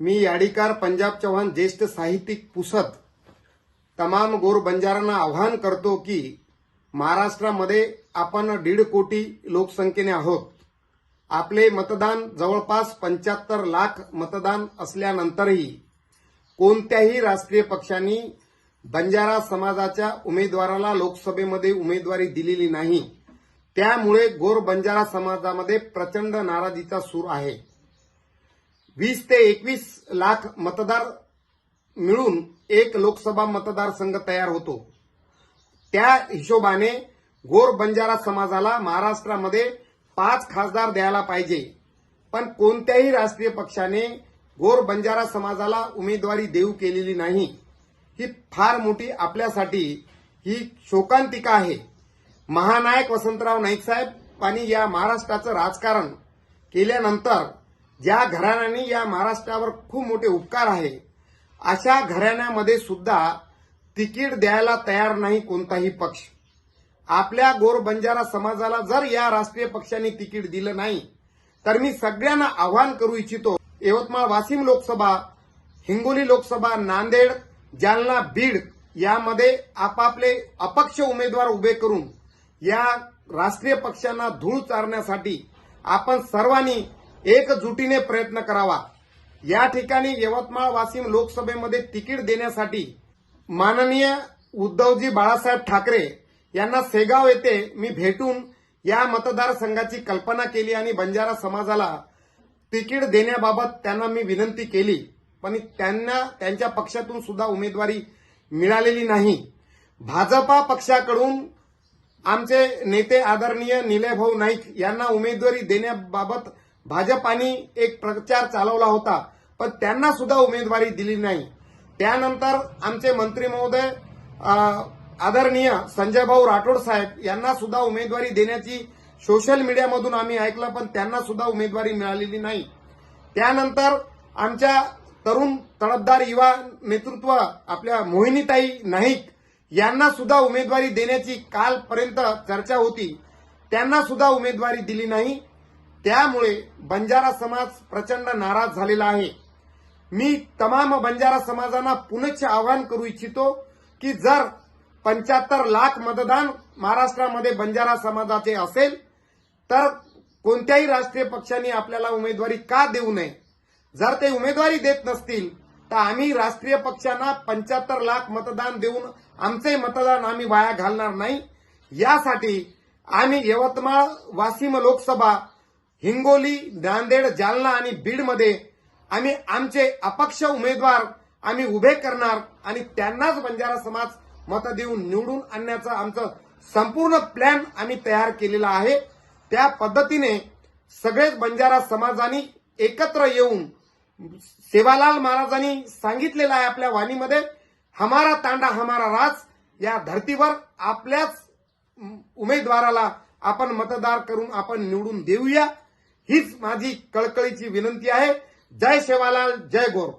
मी याडीकार पंजाब चव्हाण ज्येष्ठ साहित्यिक पुसद. तमाम गोर बंजारांना आव्हान करतो की महाराष्ट्रामध्ये आपण दीड कोटी लोकसंख्येने आहोत. आपले मतदान जवळपास पंच्याहत्तर लाख मतदान असल्यानंतरही कोणत्याही राष्ट्रीय पक्षांनी बंजारा समाजाच्या उमेदवाराला लोकसभेमध्ये उमेदवारी दिलेली नाही. त्यामुळे गोर बंजारा समाजामध्ये प्रचंड नाराजीचा सूर आहे. वीस ते एकवीस लाख मतदार मिळून एक लोकसभा मतदारसंघ तयार होतो. त्या हिशोबाने गोर बंजारा समाजाला महाराष्ट्रामध्ये पाच खासदार द्यायला पाहिजे. पण कोणत्याही राष्ट्रीय पक्षाने गोर बंजारा समाजाला उमेदवारी देऊ केलेली नाही. ही फार मोठी आपल्यासाठी ही शोकांतिका आहे. महानायक वसंतराव नाईक साहेब आणि या महाराष्ट्राचं राजकारण केल्यानंतर ज्या घराण्याने या महाराष्ट्रावर खूप मोठे उपकार आहे अशा घराण्यामध्ये सुद्धा तिकीट द्यायला तयार नाही कोणताही पक्ष. आपल्या गोर बंजारा समाजाला जर या राष्ट्रीय पक्षांनी तिकीट दिलं नाही तर मी सगळ्यांना आव्हान करू इच्छितो. यवतमाळ वाशिम लोकसभा हिंगोली लोकसभा नांदेड जालना बीड यामध्ये आपापले अपक्ष उमेदवार उभे करून या राष्ट्रीय पक्षांना धूळ चारण्यासाठी आपण सर्वांनी एकजुटीने प्रयत्न करावा. या ठिकाणी यवतमाळ वाशिम लोकसभेमध्ये तिकीट देण्यासाठी माननीय उद्धवजी बाळासाहेब ठाकरे यांना सेगाव येथे मी भेटून या मतदारसंघाची कल्पना केली आणि बंजारा समाजाला तिकीट देण्याबाबत त्यांना मी विनंती केली. पण त्यांना त्यांच्या पक्षातून सुद्धा उमेदवारी मिळालेली नाही. भाजपा पक्षाकडून आमचे नेते आदरणीय निलयभाऊ नाईक यांना उमेदवारी देण्याबाबत भाजपाने एक प्रचार चालवला होता पण त्यांना सुद्धा उमेदवारी दिली नाही. त्यानंतर आमचे मंत्री महोदय आदरणीय संजय भाऊ राठोड साहेब यांना सुद्धा उमेदवारी देण्याची सोशल मीडियामधून आम्ही ऐकलं पण त्यांना सुद्धा उमेदवारी मिळालेली नाही. त्यानंतर आमच्या तरुण तडफदार युवा नेतृत्व आपल्या मोहिनीताई नाईक यांना सुद्धा उमेदवारी देण्याची कालपर्यंत चर्चा होती. त्यांना सुद्धा उमेदवारी दिली नाही. त्यामुळे बंजारा समाज प्रचंड नाराज झालेला आहे. मी तमाम बंजारा समाजांना पुनश्च आवाहन करू इच्छितो की जर पंच्याहत्तर लाख मतदान महाराष्ट्रामध्ये बंजारा समाजाचे असेल तर कोणत्याही राष्ट्रीय पक्षांनी आपल्याला उमेदवारी का देऊ नये? जर ते उमेदवारी देत नसतील तर आम्ही राष्ट्रीय पक्षांना पंच्याहत्तर लाख मतदान देऊन आमचे मतदान आम्ही वाया घालणार नाही. यासाठी आम्ही यवतमाळ वाशिम लोकसभा हिंगोली नांदेड जालना आणि बीडमध्ये आम्ही आमचे अपक्ष उमेदवार आम्ही उभे करणार आणि त्यांनाच बंजारा समाज मत देऊन निवडून आणण्याचं आमचं संपूर्ण प्लॅन आम्ही तयार केलेला आहे. त्या पद्धतीने सगळेच बंजारा समाजानी एकत्र येऊन सेवालाल महाराजांनी सांगितलेलं आहे आपल्या वाणीमध्ये हमारा तांडा हमारा राज या धर्तीवर आपल्याच उमेदवाराला आपण मतदार करून आपण निवडून देऊया. हीच माझी कळकळीची विनंती आहे. जय सेवालाल जय गोर.